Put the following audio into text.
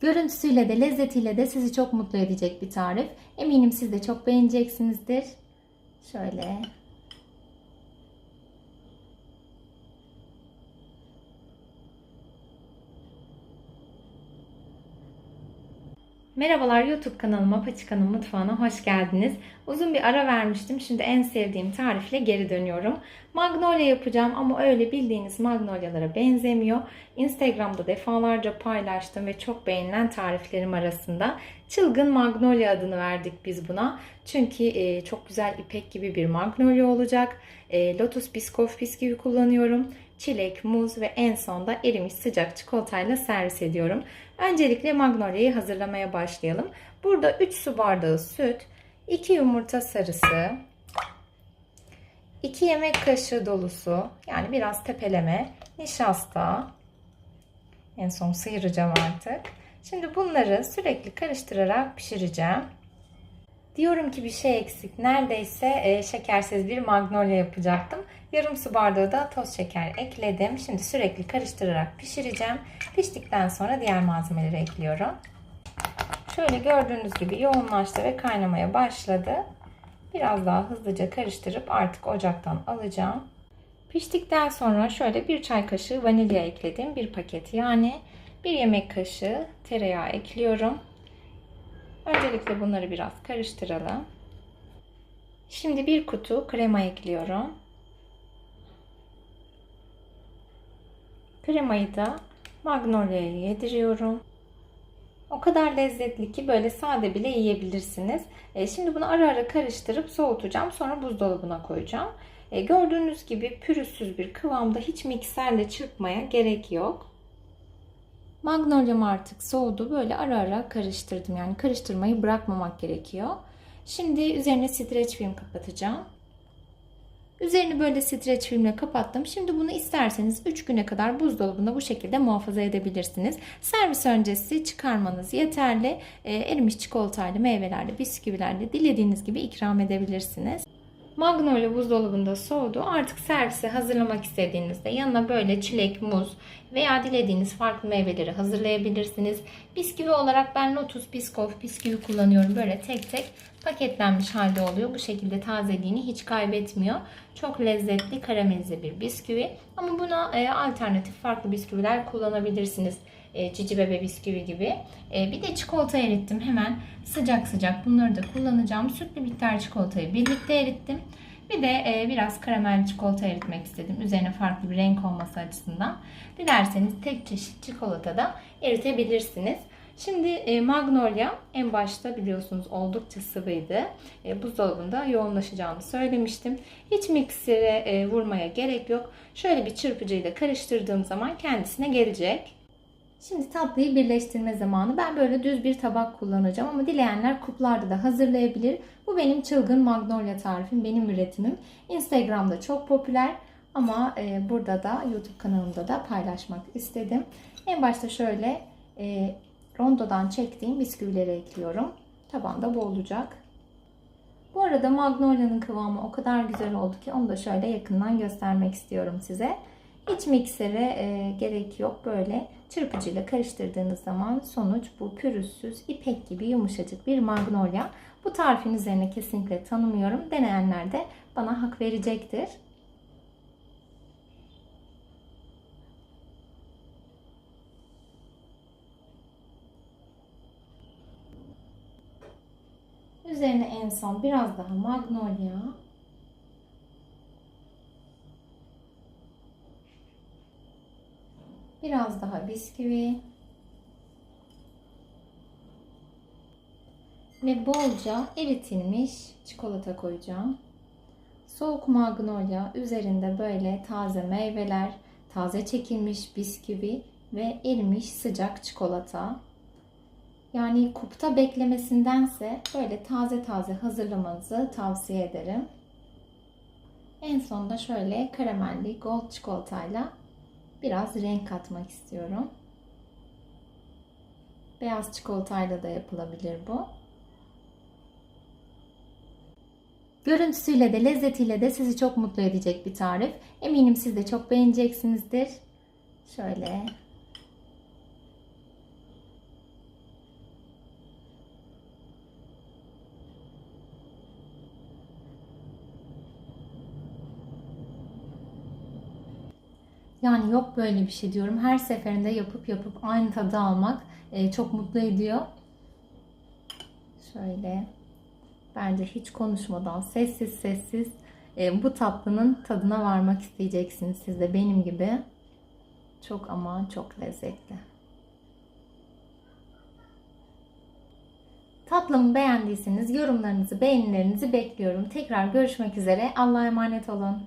Görüntüsüyle de lezzetiyle de sizi çok mutlu edecek bir tarif. Eminim siz de çok beğeneceksinizdir. Şöyle Merhabalar YouTube kanalıma Paçika'nın mutfağına hoş geldiniz. Uzun bir ara vermiştim. Şimdi en sevdiğim tarifle geri dönüyorum. Magnolia yapacağım ama öyle bildiğiniz magnolialara benzemiyor. Instagram'da defalarca paylaştım ve çok beğenilen tariflerim arasında çılgın magnolia adını verdik biz buna. Çünkü e, çok güzel ipek gibi bir magnolia olacak. E, Lotus biskof bisküvi kullanıyorum çilek, muz ve en sonda erimiş sıcak çikolatayla servis ediyorum. Öncelikle magnolia'yı hazırlamaya başlayalım. Burada 3 su bardağı süt, 2 yumurta sarısı, 2 yemek kaşığı dolusu yani biraz tepeleme nişasta. En son sıyıracağım artık. Şimdi bunları sürekli karıştırarak pişireceğim. Diyorum ki bir şey eksik. Neredeyse e, şekersiz bir magnolia yapacaktım. Yarım su bardağı da toz şeker ekledim. Şimdi sürekli karıştırarak pişireceğim. Piştikten sonra diğer malzemeleri ekliyorum. Şöyle gördüğünüz gibi yoğunlaştı ve kaynamaya başladı. Biraz daha hızlıca karıştırıp artık ocaktan alacağım. Piştikten sonra şöyle bir çay kaşığı vanilya ekledim. Bir paket yani. Bir yemek kaşığı tereyağı ekliyorum. Öncelikle bunları biraz karıştıralım. Şimdi bir kutu krema ekliyorum. Kremayı da magnolia'ya yediriyorum. O kadar lezzetli ki böyle sade bile yiyebilirsiniz. E, şimdi bunu ara ara karıştırıp soğutacağım. Sonra buzdolabına koyacağım. E, gördüğünüz gibi pürüzsüz bir kıvamda hiç mikserle çırpmaya gerek yok. Magnolia'm artık soğudu. Böyle ara ara karıştırdım. Yani karıştırmayı bırakmamak gerekiyor. Şimdi üzerine streç film kapatacağım. Üzerini böyle streç filmle kapattım. Şimdi bunu isterseniz 3 güne kadar buzdolabında bu şekilde muhafaza edebilirsiniz. Servis öncesi çıkarmanız yeterli. E, erimiş çikolatayla, meyvelerle, bisküvilerle dilediğiniz gibi ikram edebilirsiniz. Magnolia buzdolabında soğudu. Artık servise hazırlamak istediğinizde yanına böyle çilek, muz veya dilediğiniz farklı meyveleri hazırlayabilirsiniz. Bisküvi olarak ben Lotus Biscoff bisküvi kullanıyorum. Böyle tek tek paketlenmiş halde oluyor. Bu şekilde tazeliğini hiç kaybetmiyor. Çok lezzetli karamelize bir bisküvi. Ama buna e, alternatif farklı bisküviler kullanabilirsiniz. E, cici bebe bisküvi gibi. E, bir de çikolata erittim hemen sıcak sıcak bunları da kullanacağım. Sütlü bitter çikolatayı birlikte erittim. Bir de e, biraz karamel çikolata eritmek istedim. Üzerine farklı bir renk olması açısından. Dilerseniz tek çeşit çikolata da eritebilirsiniz. Şimdi e, Magnolia en başta biliyorsunuz oldukça sıvıydı. Buzdolabında yoğunlaşacağını söylemiştim. Hiç miksere vurmaya gerek yok. Şöyle bir çırpıcıyla karıştırdığım zaman kendisine gelecek. Şimdi tatlıyı birleştirme zamanı. Ben böyle düz bir tabak kullanacağım ama dileyenler kuplarda da hazırlayabilir. Bu benim çılgın magnolia tarifim, benim üretimim. Instagram'da çok popüler ama e, burada da YouTube kanalımda da paylaşmak istedim. En başta şöyle e, rondodan çektiğim bisküvileri ekliyorum. Tabanda bu olacak. Bu arada magnolia'nın kıvamı o kadar güzel oldu ki onu da şöyle yakından göstermek istiyorum size. Hiç miksere e, gerek yok. Böyle çırpıcıyla karıştırdığınız zaman sonuç bu pürüzsüz, ipek gibi yumuşacık bir magnolia. Bu tarifin üzerine kesinlikle tanımıyorum. Deneyenler de bana hak verecektir. Üzerine en son biraz daha magnolia Biraz daha bisküvi. Ve bolca eritilmiş çikolata koyacağım. Soğuk magnolia üzerinde böyle taze meyveler, taze çekilmiş bisküvi ve erimiş sıcak çikolata. Yani kupta beklemesindense böyle taze taze hazırlamanızı tavsiye ederim. En sonunda şöyle karamelli gold çikolatayla biraz renk katmak istiyorum. Beyaz çikolatayla da yapılabilir bu. Görüntüsüyle de lezzetiyle de sizi çok mutlu edecek bir tarif. Eminim siz de çok beğeneceksinizdir. Şöyle Yani yok böyle bir şey diyorum. Her seferinde yapıp yapıp aynı tadı almak e, çok mutlu ediyor. Şöyle bence hiç konuşmadan sessiz sessiz e, bu tatlının tadına varmak isteyeceksiniz siz de benim gibi. Çok ama çok lezzetli. Tatlımı beğendiyseniz yorumlarınızı, beğenilerinizi bekliyorum. Tekrar görüşmek üzere. Allah'a emanet olun.